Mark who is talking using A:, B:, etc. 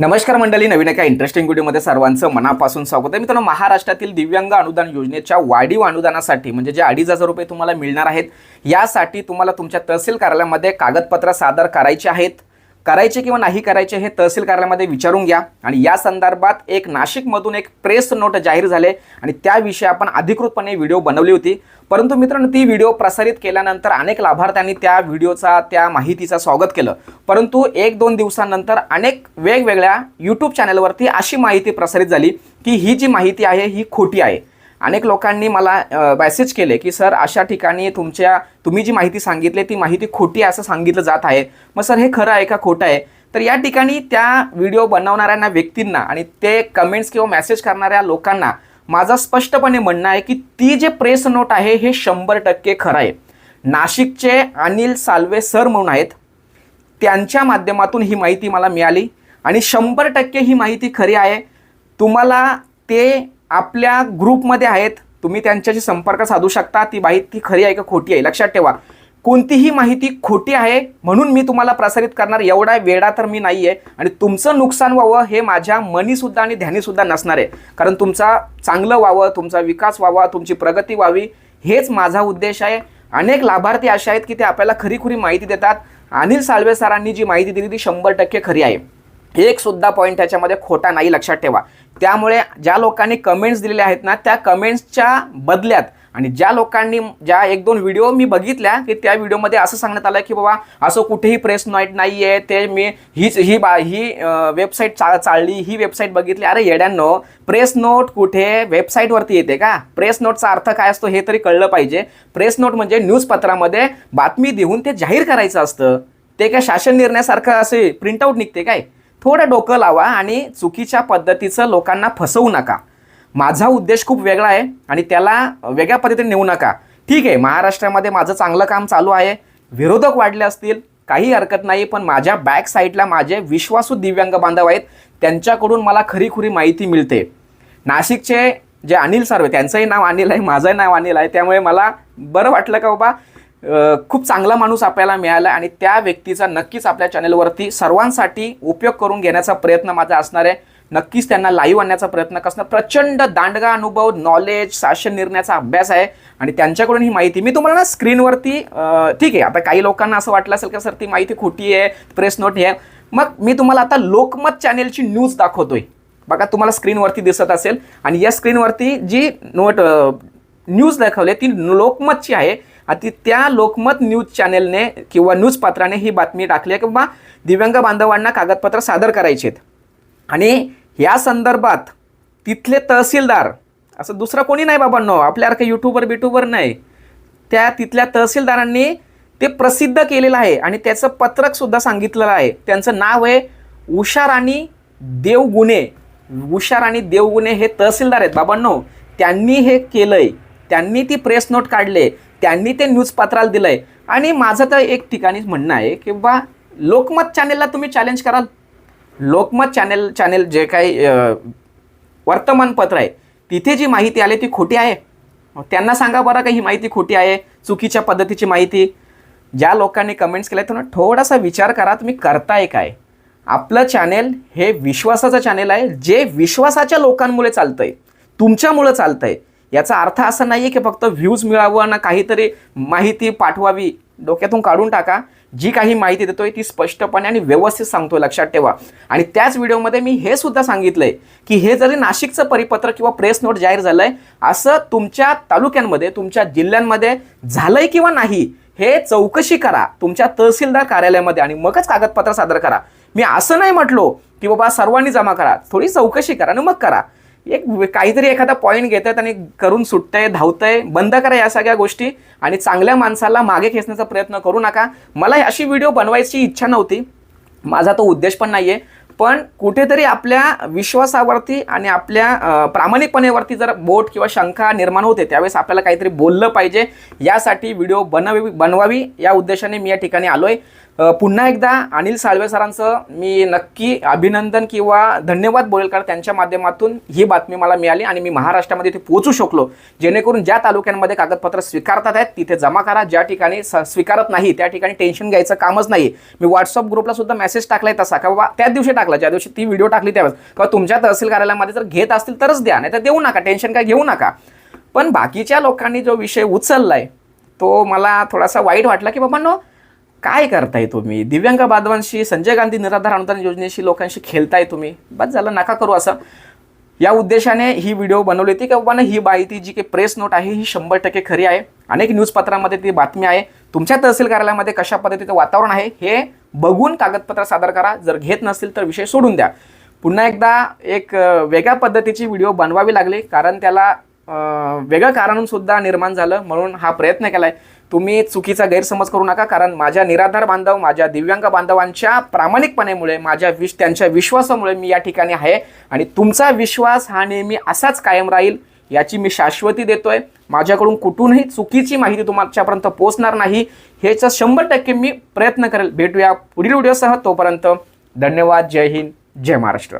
A: नमस्कार मंडळी नवीन एका इंटरेस्टिंग व्हिडिओमध्ये सर्वांचं मनापासून स्वागत आहे. मित्रांनो महाराष्ट्रातील दिव्यांग अनुदान योजनेच्या वाढीव अनुदानासाठी म्हणजे जे अडीच हजार रुपये तुम्हाला मिळणार आहेत यासाठी तुम्हाला तुमच्या तहसील कार्यालयामध्ये कागदपत्र सादर करायची आहेत. करायचे किंवा नाही करायचे हे तहसील कार्यालयामध्ये विचारून घ्या. आणि या संदर्भात एक नाशिकमधून एक प्रेस नोट जाहीर झाले आणि त्याविषयी आपण अधिकृतपणे व्हिडिओ बनवली होती. परंतु मित्रांनो ती व्हिडिओ प्रसारित केल्यानंतर अनेक लाभार्थ्यांनी त्या व्हिडिओचा त्या माहितीचं स्वागत केलं. परंतु एक दोन दिवसानंतर अनेक वेगवेगळ्या यूट्यूब चॅनलवरती अशी माहिती प्रसारित झाली की ही जी माहिती आहे ही खोटी आहे. अनेक लोकांनी मला मेसेज केले की सर अशा ठिकाणी तुमच्या तुम्ही जी माहिती सांगितली ती माहिती खोटी आहे असं सांगितलं जात आहे. मग सर हे खरं आहे का? खोटं आहे? तर या ठिकाणी त्या व्हिडिओ बनवणाऱ्या व्यक्तींना आणि ते कमेंट्स किंवा मेसेज करणाऱ्या लोकांना माझं स्पष्टपणे म्हणणं आहे की ती जे प्रेस नोट आहे हे शंभर टक्के खरं आहे. नाशिकचे अनिल साल्वे सर म्हणून आहेत. त्यांच्या माध्यमातून ही माहिती मला मिळाली आणि शंभर टक्के ही माहिती खरी आहे. तुम्हाला ते आपल्या ग्रुपमध्ये आहेत. तुम्ही त्यांच्याशी संपर्क साधू शकता. ती माहिती खरी आहे का खोटी आहे? लक्षात ठेवा. कोणतीही माहिती खोटी आहे म्हणून मी तुम्हाला प्रसारित करणार. एवढा वेळा तर मी नाही आहे आणि तुमचं नुकसान व्हावं हे माझ्या मनीसुद्धा आणि ध्यानीसुद्धा नसणार आहे. कारण तुमचा चांगलं व्हावं तुमचा विकास व्हावा तुमची प्रगती व्हावी हेच माझा उद्देश आहे. अनेक लाभार्थी असे आहेत की ते आपल्याला खरीखुरी माहिती देतात. अनिल साळवे सरांनी जी माहिती दिली ती शंभर टक्के खरी आहे. एक सुद्धा पॉईंट त्याच्यामध्ये खोटा नाही लक्षात ठेवा. त्यामुळे ज्या लोकांनी कमेंट्स दिलेल्या आहेत ना त्या कमेंट्सच्या बदल्यात आणि ज्या लोकांनी ज्या एक दोन व्हिडिओ मी बघितल्या की त्या व्हिडिओमध्ये असं सांगण्यात आलं की बाबा असं कुठेही प्रेस नॉईट नाही आहे ते मी हीच ही बा ही वेबसाईट चा चालली ही वेबसाईट बघितली. अरे येड्यांनो प्रेस नोट कुठे वेबसाईटवरती येते का? प्रेस नोटचा अर्थ काय असतो हे तरी कळलं पाहिजे. प्रेस नोट म्हणजे न्यूजपत्रामध्ये बातमी देऊन ते जाहीर करायचं असतं. ते काय शासन निर्णयासारखं असे प्रिंटआउट निघते काय? थोडं डोकं लावा आणि चुकीच्या पद्धतीचं लोकांना फसवू नका. माझा उद्देश खूप वेगळा आहे आणि त्याला वेगळ्या पद्धतीने नेऊ नका. ठीक आहे महाराष्ट्रामध्ये माझं चांगलं काम चालू आहे. विरोधक वाढले असतील काही हरकत नाही पण माझ्या बॅक साईडला माझे विश्वासू दिव्यांग बांधव आहेत. त्यांच्याकडून मला खरीखुरी माहिती मिळते. नाशिकचे जे अनिल सर्वे त्यांचंही नाव अनिल आहे माझंही नाव अनिल आहे त्यामुळे मला बरं वाटलं का बाबा? खूप चांगला माणूस आपल्याला मिळाला आणि त्या व्यक्तीचा नक्कीच आपल्या चॅनलवरती सर्वांसाठी उपयोग करून घेण्याचा प्रयत्न माझा असणार आहे. नक्कीच त्यांना लाईव्ह आणण्याचा प्रयत्न करणार. प्रचंड दांडगा अनुभव नॉलेज शासन निर्णयाचा अभ्यास आहे. आणि त्यांच्याकडून ही माहिती मी तुम्हाला ना स्क्रीनवरती ठीक आहे आता काही लोकांना असं वाटलं असेल का सर ती माहिती खोटी आहे प्रेस नोट आहे. मग मी तुम्हाला आता लोकमत चॅनेलची न्यूज दाखवतोय. बघा तुम्हाला स्क्रीनवरती दिसत असेल. आणि या स्क्रीनवरती जी नोट न्यूज दाखवली ती लोकमतची आहे. आणि त्या लोकमत न्यूज चॅनेलने किंवा न्यूजपात्राने ही बातमी टाकली आहे किंवा दिव्यांग बांधवांना कागदपत्र सादर करायचे आहेत. आणि या संदर्भात तिथले तहसीलदार असं दुसरं कोणी नाही बाबांनो आपल्यासारखं यूट्यूबर बिट्यूबर नाही. त्या तिथल्या तहसीलदारांनी ते प्रसिद्ध केलेलं आहे आणि त्याचं पत्रकसुद्धा सांगितलेलं आहे. त्यांचं नाव आहे उषा राणी देवगुणे. उषा राणी देवगुणे हे तहसीलदार आहेत बाबांनो. त्यांनी हे केलं आहे त्यांनी ती प्रेस नोट काढले त्यांनी ते न्यूजपत्राला दिलं दिलंय. आणि माझं तर एक ठिकाणीच म्हणणं आहे की बा लोकमत चॅनेलला तुम्ही चॅलेंज कराल. लोकमत चॅनेल चॅनेल जे काही वर्तमानपत्र आहे तिथे जी माहिती आली ती खोटी आहे. त्यांना सांगा बरं का ही माहिती खोटी आहे चुकीच्या पद्धतीची माहिती. ज्या लोकांनी कमेंट्स केल्या त्यांना थोडासा विचार करा तुम्ही करताय काय? आपलं चॅनेल हे विश्वासाचं चॅनेल आहे जे विश्वासाच्या लोकांमुळे चालतंय तुमच्यामुळं चालतंय. याचा अर्थ असा नाही आहे की फक्त व्ह्यूज मिळावं ना काहीतरी माहिती पाठवावी. डोक्यातून काढून टाका. जी काही माहिती देतोय ती स्पष्टपणे आणि व्यवस्थित सांगतोय. लक्षात ठेवा. आणि त्याच व्हिडिओमध्ये मी हे सुद्धा सांगितलंय की हे जरी नाशिकचं परिपत्र किंवा प्रेस नोट जाहीर झालंय असं तुमच्या तालुक्यांमध्ये तुमच्या जिल्ह्यांमध्ये झालंय किंवा नाही हे चौकशी करा. तुमच्या तहसीलदार कार्यालयामध्ये आणि मगच कागदपत्र सादर करा. मी असं नाही म्हटलो की बाबा सर्वांनी जमा करा. थोडी चौकशी करा आणि मग करा. एक काहीतरी एखादा पॉईंट घेत आहेत आणि करून सुटतंय धावतंय बंद करा या सगळ्या गोष्टी आणि चांगल्या माणसाला मागे खेचण्याचा प्रयत्न करू नका. मला अशी व्हिडिओ बनवायची इच्छा नव्हती. माझा तो उद्देश पण नाही आहे पण कुठेतरी आपल्या विश्वासावरती आणि आपल्या प्रामाणिकपणेवरती जर बोट किंवा शंका निर्माण होते त्यावेळेस आपल्याला काहीतरी बोललं पाहिजे. यासाठी व्हिडिओ बनवावी बनवावी या उद्देशाने मी या ठिकाणी आलो आहे पुन्हा एकदा अनिल साळवे सरांचं मी नक्की अभिनंदन किंवा धन्यवाद बोलेल कारण त्यांच्या माध्यमातून ही बातमी मला मिळाली आणि मी महाराष्ट्रामध्ये इथे पोहोचू शकलो जेणेकरून ज्या तालुक्यांमध्ये कागदपत्र स्वीकारतात आहेत तिथे जमा करा. ज्या ठिकाणी स- स्वीकारत नाही त्या ठिकाणी टेन्शन घ्यायचं कामच नाही. मी व्हॉट्सअप ग्रुपला सुद्धा मेसेज टाकलाय तसा का बाबा त्याच दिवशी टाकला ज्या दिवशी ती व्हिडिओ टाकली त्यावेळेस. किंवा तुमच्या तहसील कार्यालयामध्ये जर घेत असतील तरच द्या नाही तर देऊ नका टेन्शन काय घेऊ नका. पण बाकीच्या लोकांनी जो विषय उचललाय तो मला थोडासा वाईट वाटला की बाबांनो काय करताय तुम्ही? दिव्यांग बांधवांशी संजय गांधी निराधार अनुदान योजनेशी लोकांशी खेळताय तुम्ही? बस झालं नका करू असं. या उद्देशाने ही व्हिडिओ बनवली होती की बाबा ना ही माहिती जी काही प्रेस नोट आहे ही शंभर टक्के खरी आहे. अनेक न्यूजपत्रामध्ये ती बातमी आहे. तुमच्या तहसील कार्यालयामध्ये कशा पद्धतीचं वातावरण आहे हे बघून कागदपत्र सादर करा. जर घेत नसतील तर विषय सोडून द्या. पुन्हा एकदा एक वेगळ्या पद्धतीची व्हिडिओ बनवावी लागली कारण त्याला वेगळं कारणसुद्धा निर्माण झालं म्हणून हा प्रयत्न केला आहे तुम्ही चुकीचा गैरसमज करू नका कारण माझ्या निराधार बांधव माझ्या दिव्यांग बांधवांच्या प्रामाणिकपणेमुळे माझ्या विश त्यांच्या विश्वासामुळे मी या ठिकाणी आहे. आणि तुमचा विश्वास हा नेहमी असाच कायम राहील याची मी शाश्वती देतोय. माझ्याकडून कुठूनही चुकीची माहिती तुमच्यापर्यंत पोहोचणार नाही. ह्याचा शंभर टक्के मी प्रयत्न करेल. भेटूया पुढील व्हिडिओसह. तोपर्यंत धन्यवाद. जय हिंद. जय महाराष्ट्र.